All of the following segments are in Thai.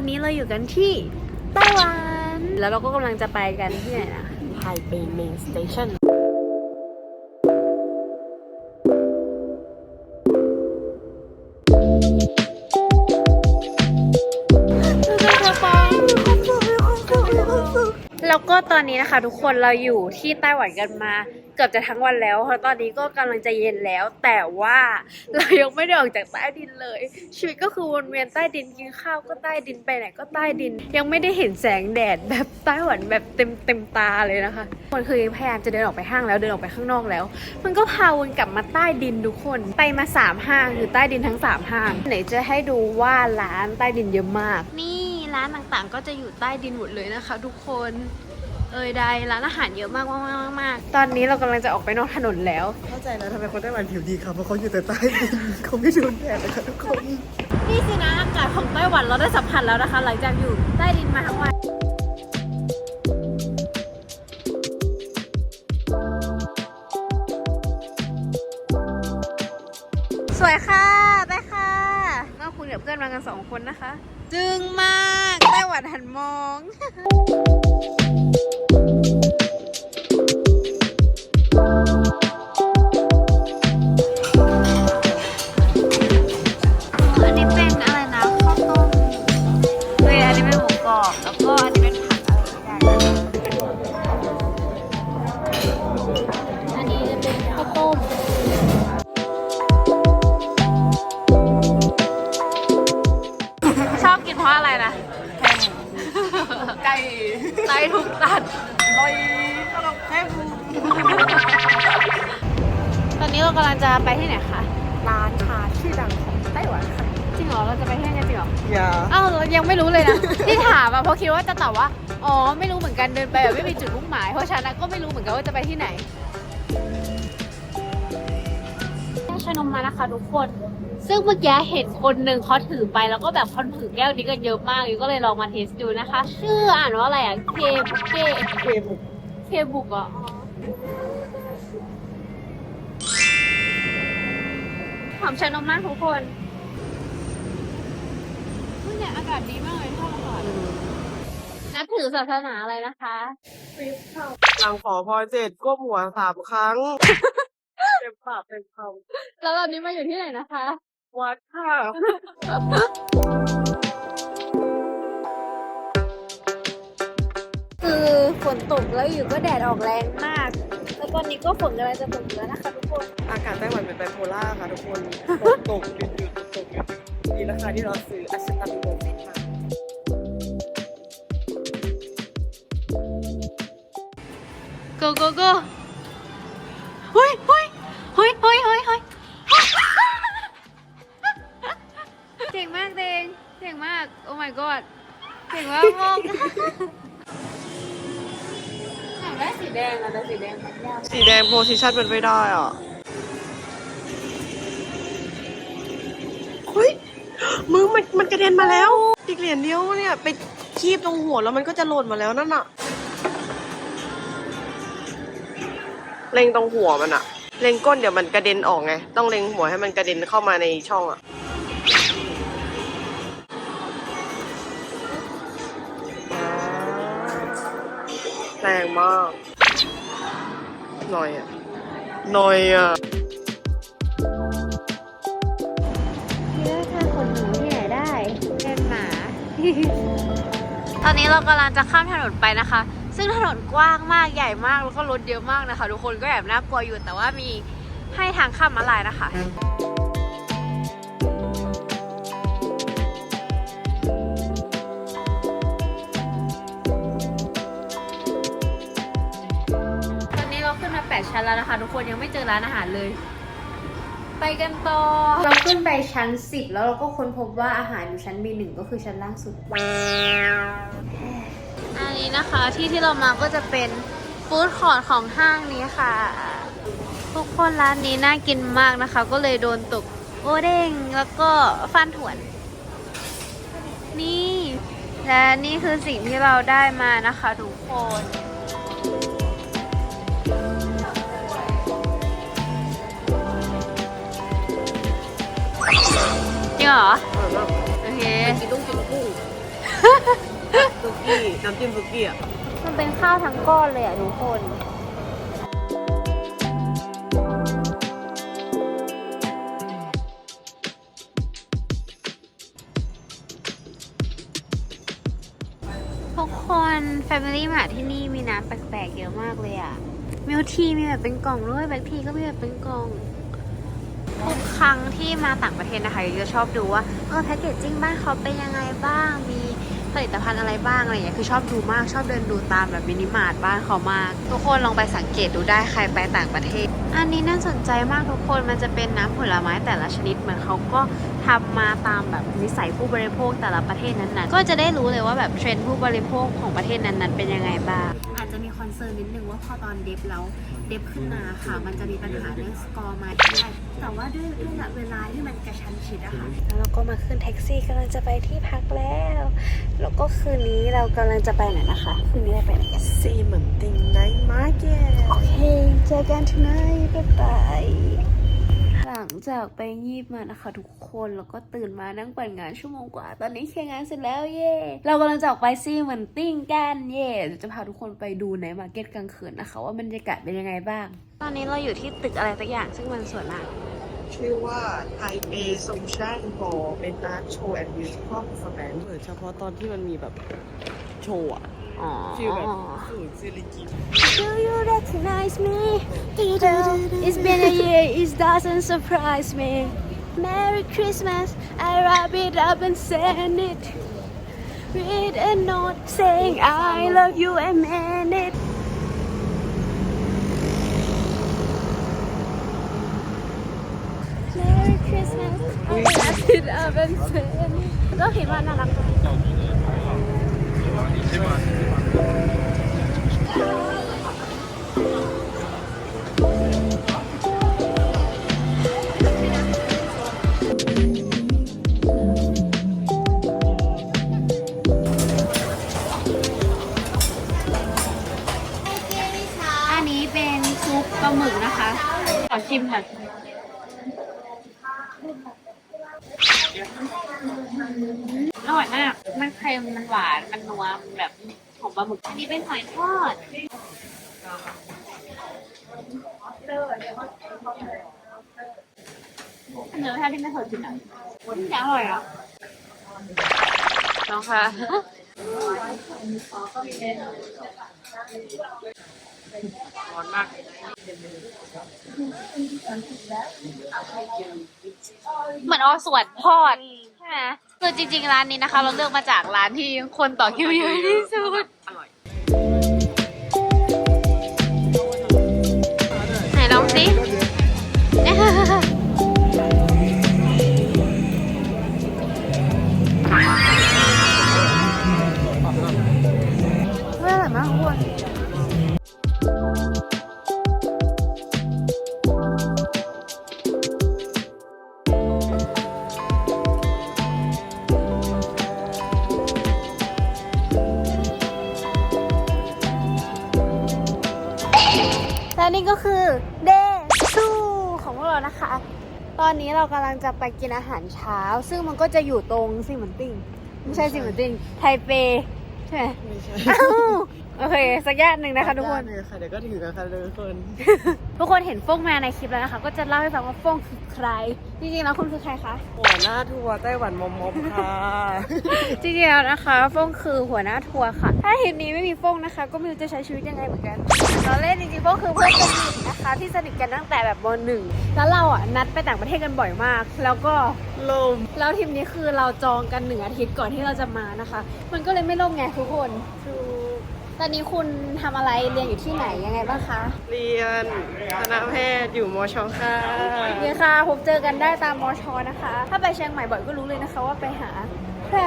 อนนี้เราอยู่กันที่ไต้หวัน แล้วเราก็กำลังจะไปกันที่ไหนนะไทเปเมนสเตชัน ตอนนี้นะคะ ทุกคนเราอยู่ที่ไต้หวันกันมา เกือบจะทั้งวันแล้วเพราะตอนนี้ก็กำลังจะเย็นแล้ว แต่ว่าเรายังไม่ได้ออกจากใต้ดินเลย ชีวิตก็คือวนเวียนใต้ดินกินข้าวก็ใต้ดินไปไหนก็ใต้ดิน ยังไม่ได้เห็นแสงแดดแบบไต้หวันแบบเต็มเต็มตาเลยนะคะคนคือพยายามจะเดินออกไปห้างแล้วเดินออกไปข้างนอกแล้ว มันก็พาวนกลับมาใต้ดินทุกคนไปมาสามห้างคือใต้ดินทั้งสามห้างไหนจะให้ดูว่าร้านใต้ดินเยอะมาก นี่ร้านต่างๆ ก็จะอยู่ใต้ดินหมดเลยนะคะ ทุกคน เอ่ยใดร้านอาหารเยอะมากมากมากมากตอนนี้เรากำลังจะออกไปนอกถนนแล้ว เข้าใจแล้วทำไมคนไต้หวันผิวดีครับเพราะเขาอยู่แต่ใต้ดินเขาไม่โดนแดดเลยค่ะทุกคน นี่สินะอากาศของไต้หวันเราได้สัมผัสแล้วนะคะ หลังจากอยู่ใต้ดินมาทั้งวันสวยค่ะไปค่ะเมื่อคุณกับเพื่อนมากันสองคนนะคะ จึงมากไต้หวันหันมอง อั ยังไม่รู้เลยนะ ที่ถามอะเพราะคิดว่าจะตอบว่า อ๋อ ไม่รู้เหมือนกันเดินไปแบบไม่มีจุดมุ่งหมาย เพราะฉะนั้นก็ไม่รู้เหมือนกันว่าจะไปที่ไหนได้ชานมมานะคะทุกคน ซึ่งเมื่อกี้เห็นคนหนึ่งเขาถือไปแล้วก็แบบคนถือแก้วนี้กันเยอะมากอยู่ก็เลยลองมาเทสดูนะคะ ชื่ออ่านว่าอะไรอะเคเคเคบุกเคบุกอะหอมชานมมากทุกคนอุ๊ย เนี่ยอากาศดีมากเลยชอบอากาศนับถือศาสนาอะไรนะคะหลังขอพรเสร็จก้มหัวสามครั้ง เต็มปากเต็มคแล้วตอนนี้มาอยู่ที่ไหนนะคะำวัดค่ะคือฝนตกแล้วอยู่ก็แดดออกแรงมาก แล้วตอนนี้ก็ฝนกำลังจะตกแล้วนะคะทุกคน อากาศไต้หวันเป็นไบโพล่าค่ะทุกคนฝนตกหยุดหยุดตกหยุด นี่ราคาที่เราซื้ออัชตันโกเซ็นมา go go go เฮ้ยเฮ้ยเฮ้ยเฮ้ยเฮ้ยเฮ้ยเก่งมากเดงเก่งมาก โอ้ my god เก่งมากมากอยากได้สีแดงอะแต่สีแดงมันยากสีแดงโพซิชันมันไม่ได้อะ มึงมันมันกระเด็นมาแล้วอีกเหรียญเดียวเนี่ยไปคีบตรงหัวแล้วมันก็จะหล่นมาแล้วนั่นน่ะเล็งตรงหัวมันอะเล็งก้นเดี๋ยวมันกระเด็นออกไง ต้องเล็งหัวให้มันกระเด็นเข้ามาในช่องอะแรงมากหน่อยอะหน่อยอะ ตอนนี้เรากำลังจะข้ามถนนไปนะคะ ซึ่งถนนกว้างมากใหญ่มากแล้วก็รถเยอะมากนะคะ ทุกคนก็แอบน่ากลัวอยู่แต่ว่ามีให้ทางข้ามมาลายนะคะตอนนี้เราขึ้นมา 8 ชั้นแล้วนะคะ ทุกคนยังไม่เจอร้านอาหารเลย ไปกันต่อ เราขึ้นไปชั้น 10 แล้วเราก็ค้นพบว่าอาหารอยู่ชั้น B1 ก็คือชั้นล่างสุด อันนี้นะคะที่ที่เรามาก็จะเป็นฟู้ดคอร์ทของห้างนี้ค่ะ ทุกคนร้านนี้น่ากินมากนะคะ ก็เลยโดนตกโอเด้งแล้วก็ฟันถวน นี่ และนี่คือสิ่งที่เราได้มานะคะทุกคน เหรออร่อยมากโอเคกินลูกกินกุ้งกี้น้ำจิ้มซุกี้อะมันเป็นข้าวทั้งก้อนเลยอะทุกคน ทุกคน Family มาที่นี่มีน้ำแปลกๆเยอะมากเลยอะมิลทีมีแบบเป็นกล่องด้วยแบล็คทีก็มีแบบเป็นกล่อง ทุกครั้งที่มาต่างประเทศนะคะจะชอบดูว่าเออแพคเกจจิ้งบ้านเขาเป็นยังไงบ้าง มีผลิตภัณฑ์อะไรบ้างอะไรอย่างเงี้ยคือชอบดูมากชอบเดินดูตามแบบมินิมาร์ทบ้านเขามาก ทุกคนลองไปสังเกตดูได้ใครไปต่างประเทศ อันนี้น่าสนใจมากทุกคนมันจะเป็นน้ำผลไม้แต่ละชนิดเหมือนเขาก็ทำมาตามแบบนิสัยผู้บริโภคแต่ละประเทศนั้นๆ ก็จะได้รู้เลยว่าแบบเทรนด์ผู้บริโภคของประเทศนั้นๆ เป็นยังไงบ้าง นเซิร์นนิดนึงว่าพอตอนเดฟแล้วเดฟขึ้นมาค่ะ มันจะมีปัญหาเรื่องสกอร์ไหมแต่ว่าด้วยด้วยเวลาที่มันกระชั้นชิดอะค่ะแล้วเราก็มาขึ้นแท็กซี่กำลังจะไปที่พักแล้ว แล้วก็คืนนี้เรากำลังจะไปไหนนะคะ คืนนี้เราไปไหนกันซีเหมือนติงไนท์มาร์เก็ตโอเคเจอกัน tonight บ๊ายบายหลัง จากไปงีบมานะคะ ทุกคนแล้วก็ตื่นมานั่งปั่นงานชั่วโมงกว่า ตอนนี้เคลียร์งานเสร็จแล้วเย่เรากำลังจะออกไปซีเหมือนติ้งกันเย่เดี๋ยวจะพาทุกคนไปดูในมาร์เก็ตกลางคืนนะคะ ว่าบรรยากาศเป็นยังไงบ้าง ตอนนี้เราอยู่ที่ตึกอะไรสักอย่างซึ่งมันสวยมากชื่อว่าไทเปโซเชียลโฮเป็นอาร์ตโชว์แอนด์มิวสิคอลเพอร์ฟอร์แมนซ์เฉพาะตอนที่มันมีแบบโชว์อะ อ๋อ ฟีลแบบสูนซิลิกิต Do you recognize me? It's been a year, it doesn't surprise me. Merry Christmas, I wrap it up and send it. Read a note saying I love you and meant it. Merry Christmas, I wrap it up and send it. ก็เห็นว่าน่ารัก เนื้อแท้ที่ไม่เคยกินอะอร่อยอะน้องค่ะร้อนมากเหมือนออสวนทอดใช่ไหมคือจริง ๆ ร้านนี้นะคะ เราเลือกมาจากร้านที่คนต่อคิวเยอะที่สุด Bye. งจะไปกินอาหารเช้า ซึ่งมันก็จะอยู่ตรงซิเหมือนติงไม่ใช่ซิเหมือนติงไทเปใช่ไหมไม่ใช่อ้าว โอเค สักย่านหนึ่งนะคะทุกคน เลยค่ะเดี๋ยวก็ถึงกันค่ะทุกคน ทุกคนเห็นฟงมาในคลิปแล้วนะคะ ก็จะเล่าให้ฟังว่าฟงคือใคร จริงๆแล้วคุณคือใครคะ หัวหน้าทัวร์ไต้หวันมอมมอมค่ะ จริงๆแล้วนะคะฟงคือหัวหน้าทัวร์ค่ะ ถ้าทริปนี้ไม่มีฟงนะคะ ก็ไม่รู้จะใช้ชีวิตยังไงเหมือนกันเราเล่นจริงๆฟงคือเพื่อนสนิทนะคะ ที่สนิทกันตั้งแต่แบบมหนึ่งแล้วเราอะนัดไปต่างประเทศกันบ่อยมาก แล้วก็ ลม แล้วทริปนี้คือเราจองกันหนึ่งอาทิตย์ก่อนที่เราจะมานะคะ มันก็เลยไม่ล่มไงทุกคน ตอนนี้คุณทำอะไรเรียนอยู่ที่ไหนยังไงบ้างคะเรียนคณะแพทย์อยู่มชค่ะเดี๋ยวค่ะพบเจอกันได้ตามมอชอนะคะ ถ้าไปเชียงใหม่บ่อยก็รู้เลยนะคะว่าไปหาใคร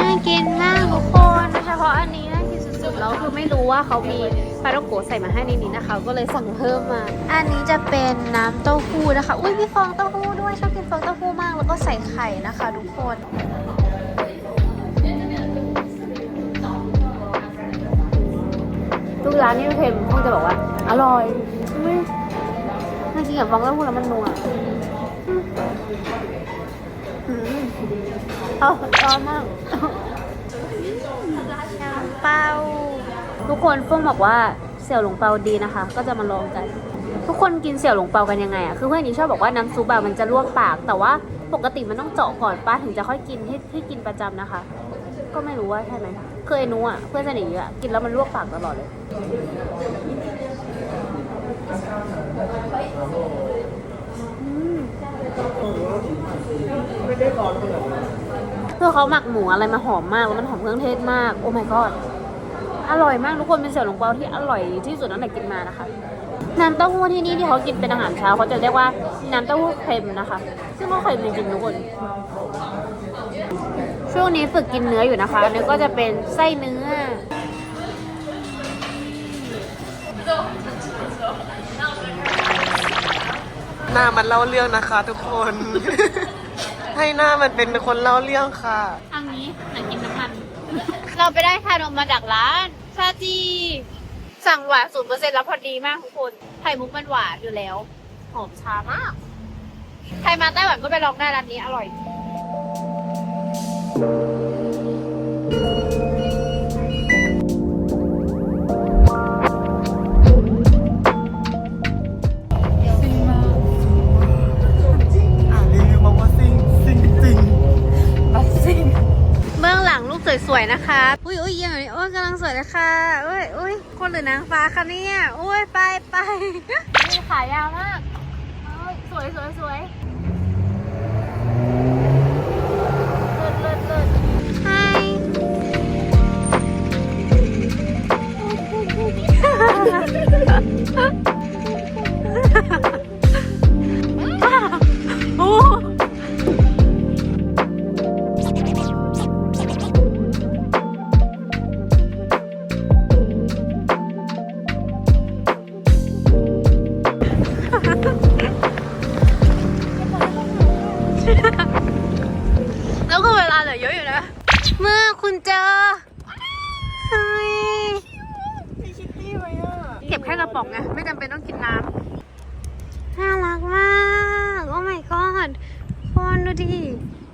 น่ากินมากทุกคนโดยเฉพาะอันนี้น่ากินสุดๆแล้วคือไม่รู้ว่าเขามีปลาต้องโกะใส่มาให้ในนี้นะคะ ก็เลยสั่งเพิ่มมา อันนี้จะเป็นน้ำเต้าหู้นะคะ อุ้ยมีฟองเต้าหู้ด้วยชอบกินฟองเต้าหู้มากแล้วก็ใส่ไข่นะคะ ทุกคน ทุกร้านที่เราเห็นคงจะบอกว่า อร่อยไม่น่ากินกับฟองเต้าหู้แล้วมันนัวอืมอืมเอาร้อนมากเปาทุกคนเฟื่งบอกว่าเสี่ยวหลงเปาดีนะคะ ก็จะมาลองกัน ทุกคนกินเสี่ยวหลงเปากันยังไงอะคือเพื่อนนี้ชอบบอกว่าน้ำซุปอะมันจะลวกปาก แต่ว่าปกติมันต้องเจาะก่อนป้าถึงจะค่อยกินที่ที่กินประจำนะคะ ก็ไม่รู้ว่าใช่ไหม เคยนูอะเพื่อนสนิทอะกินแล้วมันลวกปากตลอดเลยคือเขาหมักหมูอะไรมาหอมมาก แล้วมันหอมเครื่องเทศมาก โอ้ my god อร่อยมากทุกคนเป็นเสี่ยวหลงเปาที่อร่อยที่สุดตั้งแต่กินมานะคะน้ำเต้าหู้ที่นี่ที่เขากินเป็นอาหารเช้าเขาจะเรียกว่าน้ำเต้าหู้เค็มนะคะ ซึ่งก็เค็มจริงๆทุกคน ช่วงนี้ฝึกกินเนื้ออยู่นะคะอันนี้ก็จะเป็นไส้เนื้อหน้ามันเล่าเรื่องนะคะ ทุกคน ให้หน้ามันเป็นคนเล่าเรื่องค่ะทางนี้หนังกินน้ำมัน เราไปได้ชานมมาจากร้านชาจี สั่งหวานศูนย์เปอร์เซ็นต์แล้วพอดีมากทุกคนไข่มุกมันหวานอยู่แล้ว หอมชามาก ใครมาไต้หวันก็ไปลองได้ร้านนี้อร่อย สวยๆ นะคะ อุ้ยอุ้ยยังไงโอ้ยกำลังสวยเลยค่ะอุ้ยอุ้ยคนหรือนางฟ้าคะเนี่ยอุ้ยไปไปนี่ขายาวมากเอ้ยสวยสวยสวย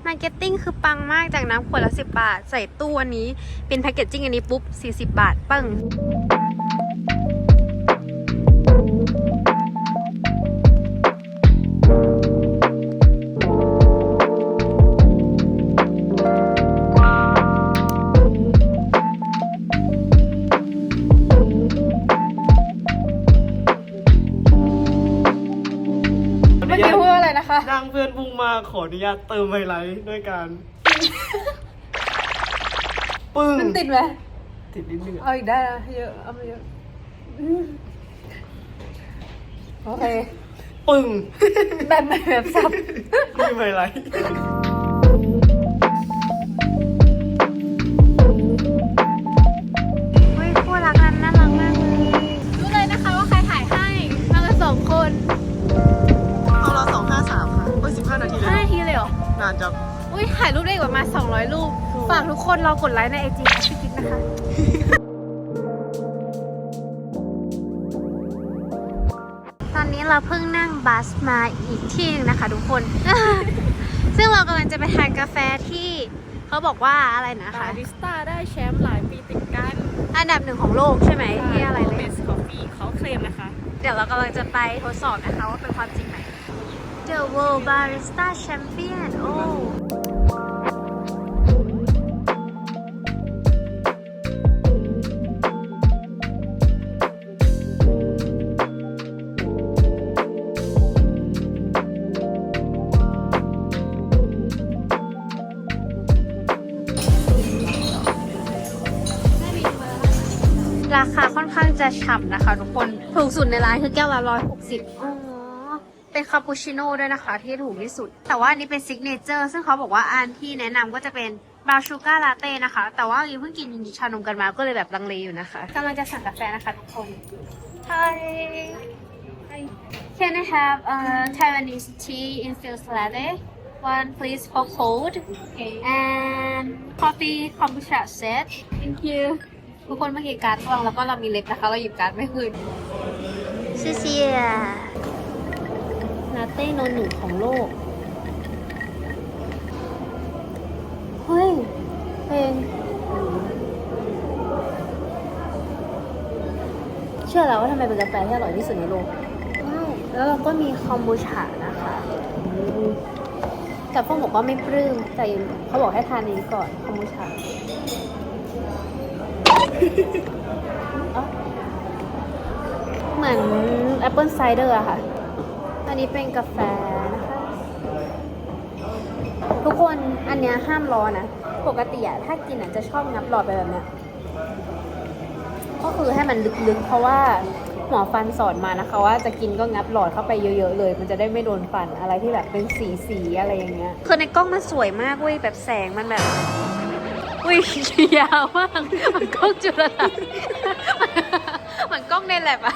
มาร์เก็ตติ้งคือปังมากจากน้ำขวดละสิบบาท ใส่ตู้อันนี้ เป็นแพคเกจจิ้งอันนี้ปุ๊บสี่สิบบาทปึ้ง ขออนุญาตเติมไฮไลท์ด้วยการ ปึ้งมันติดไหมติดนิดนึงเอาอะอีกได้นะเยอะเอามาเยอะอืมโอเคปึ้งแบบไหนแบบซับ นี่ไฮไลท์ มาณ200 รูป ฝากทุกคนรอกดไลค์ในไอจีพี่กิ๊กนะคะ ตอนนี้เราเพิ่งนั่งบัสมาอีกที่หนึงนะคะทุกคน ซึ่งเรากำลังจะไปทานกาแฟที่เขาบอกว่าอะไรนะคะบาริสต้าได้แชมป์หลายปีติดกัน อันดับหนึ่งของโลกใช่ไหมที่อะไรเลเบยสคอฟฟี่เขาเคลมนะคะ เดี๋ยวเรากำลังจะไปทดสอบนะคะว่าเป็นความจริงไหม The World Barista Champion โอ้ จะฉ่ำนะคะทุกคนถูกสุดในร้านคือแก้วละร้อยหกสิบอ๋อเป็นคาปูชิโน่ด้วยนะคะ ที่ถูกที่สุด แต่ว่าอันนี้เป็นซิกเนเจอร์ซึ่งเขาบอกว่าอันที่แนะนำก็จะเป็นบราวน์ชูการ์ลาเต้นะคะ แต่ว่ายังเพิ่งกินชานมกันมาก็เลยแบบลังเลอยู่นะคะกำลังจะสั่งกาแฟนะคะทุกคน Hi Can I have a Taiwanese tea infused latte one please for cold and coffee kombucha set thank you ทุกคนเมื่อกี้การ์ดวางแล้วก็เรามีเล็บนะคะ เราหยิบการ์ดไม่คืนเสียเสียลาเต้โนหนึ่งของโลก เฮ้ยเพลงเชื่อแล้วว่าทำไมเป็นกาแฟที่อร่อยที่สุดในโลกว้าวแล้วเราก็มีคอมบูชานะคะ แต่พวกบอกว่าไม่ปลื้มแต่เขาบอกให้ทานนี้ก่อนคอมบูชาอ๋อ เหมือนแอปเปิลไซเดอร์อะค่ะ อันนี้เป็นกาแฟนะคะ ทุกคนอันเนี้ยห้ามรอนะ ปกติอะถ้ากินอะจะชอบงับหลอดไปแบบเนี้ยก็คือให้มันลึกๆ เพราะว่าหมอฟันสอนมานะคะว่าจะกินก็งับหลอดเข้าไปเยอะๆเลย มันจะได้ไม่โดนฟันอะไรที่แบบเป็นสีๆอะไรอย่างเงี้ยคือในกล้องมันสวยมากเว้ยแบบแสงมันแบบ อุ้ยยาวมากเหมันกล้องจุลทรรศน์เหมือนกล้องในแลบอะ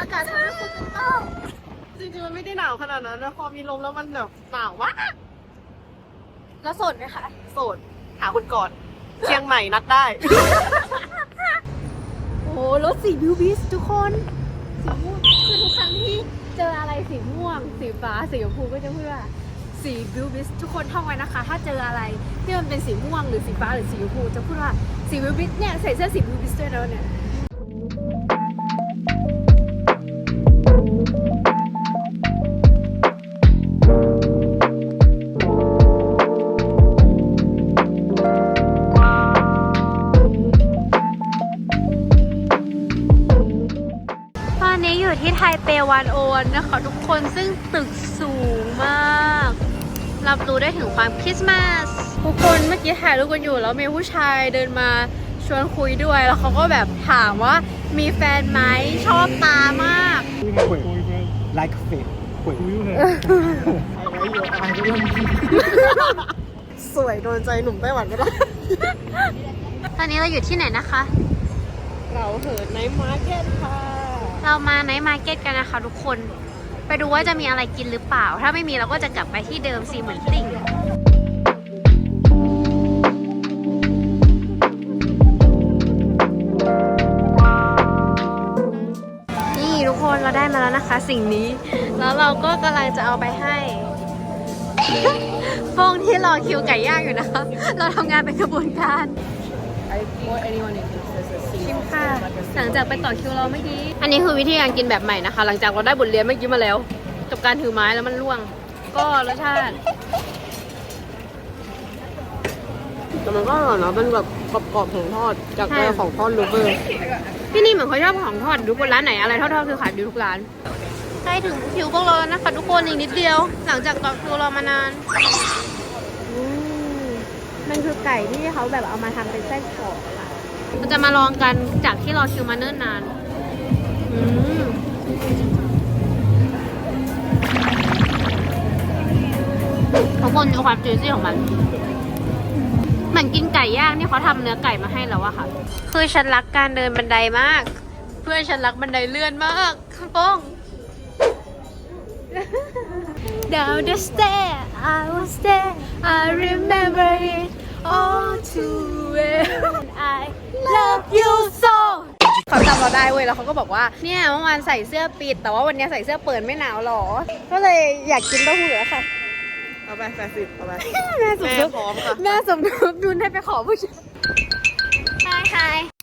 อากาศทำให้คุณต้องจริงๆมันไม่ได้หนาวขนาดนั้นนะพอมีลมแล้วมันแบบหนาวมากแล้วสดไหมคะโสดหาคนก่อนเชียงใหม่นัดได้ โอ้รถสีบิวบิสทุกคนสีม่วงคือทุกครั้งที่ เจออะไรสีม่วง สีฟ้า สีชมพูก็จะพูดว่าสีบิวบิสทุกคนท่องไว้นะคะ ถ้าเจออะไรที่มันเป็นสีม่วงหรือสีฟ้าหรือสีชมพูจะพูดว่าสีบิวบิสเนี่ยใส่เสื้อสีบิวบิสด้วยนะเนี่ย วันโอนนะคะทุกคนซึ่งตึกสูงมาก รับรู้ได้ถึงความคริสต์มาสทุกคนเมื่อกี้ถ่ายรูปกันอยู่แล้วมีผู้ชายเดินมาชวนคุยด้วยแล้วเขาก็แบบถามว่ามีแฟนไหมชอบตามาก Wait, like fit. Wait. สวยโดนใจหนุ่มไต้หวันก็ได้ตอนนี้เราอยู่ที่ไหนนะคะ เราเหินในมาร์เก็ตค่ะ เรามาไนท์มาร์เก็ตกันนะคะทุกคน ไปดูว่าจะมีอะไรกินหรือเปล่า ถ้าไม่มีเราก็จะกลับไปที่เดิมซีเหมือนติ่งนี่ทุกคนเราได้มาแล้วนะคะ สิ่งนี้ แล้วเราก็กำลังจะเอาไปให้โป้งที่รอคิวไก่ย่างอยู่นะคะ เราทำงานเป็นกระบวนการ ชิมค่ะ หลังจากไปต่อคิวเราไม่ดีอันนี้คือวิธีการกินแบบใหม่นะคะ หลังจากเราได้บทเรียนเมื่อกี้มาแล้ว กับการถือไม้แล้วมันร่วง ก็รสชาติแต่มันก็อร่อยนะเป็นแบบกรอบๆของทอดจากแรกของทอดลูเบอร์ที่นี่เหมือนเขาชอบของทอดดูบนร้านไหนอะไรทอดๆคือขายดีทุกร้านใกล้ถึงคิวพวกเราแล้วนะคะทุกคนอีกนิดเดียว หลังจากต่อคิวเรามานานอืมมันคือไก่ที่เขาแบบเอามาทำเป็นไส้กรอกค่ะ เราจะมาลองกันจากที่รอคิวมาเนิ่นนานอืมทุกคนดูความจุยซี่ของมันเหมือนกินไก่ย่างที่เขาทำเนื้อไก่มาให้แล้วอะค่ะ คือฉันรักการเดินบันไดมาก เพื่อนฉันรักบันไดเลื่อนมากป้อง Down the stair I will stay I remember it all too well I love you so เขาจำเราได้เว้ยแล้วเขาก็บอกว่าเนี่ยเมื่อวานใส่เสื้อปิด แต่ว่าวันนี้ใส่เสื้อเปิดไม่หนาวหรอ ก็เลยอยากกินเต้าหู้แล้วค่ะเอาไปแปดสิบเอาไปแม่สมแม่ทบพร้อมค่ะแม่สมทบทุนให้ไปขอผู้ชาย Hi hi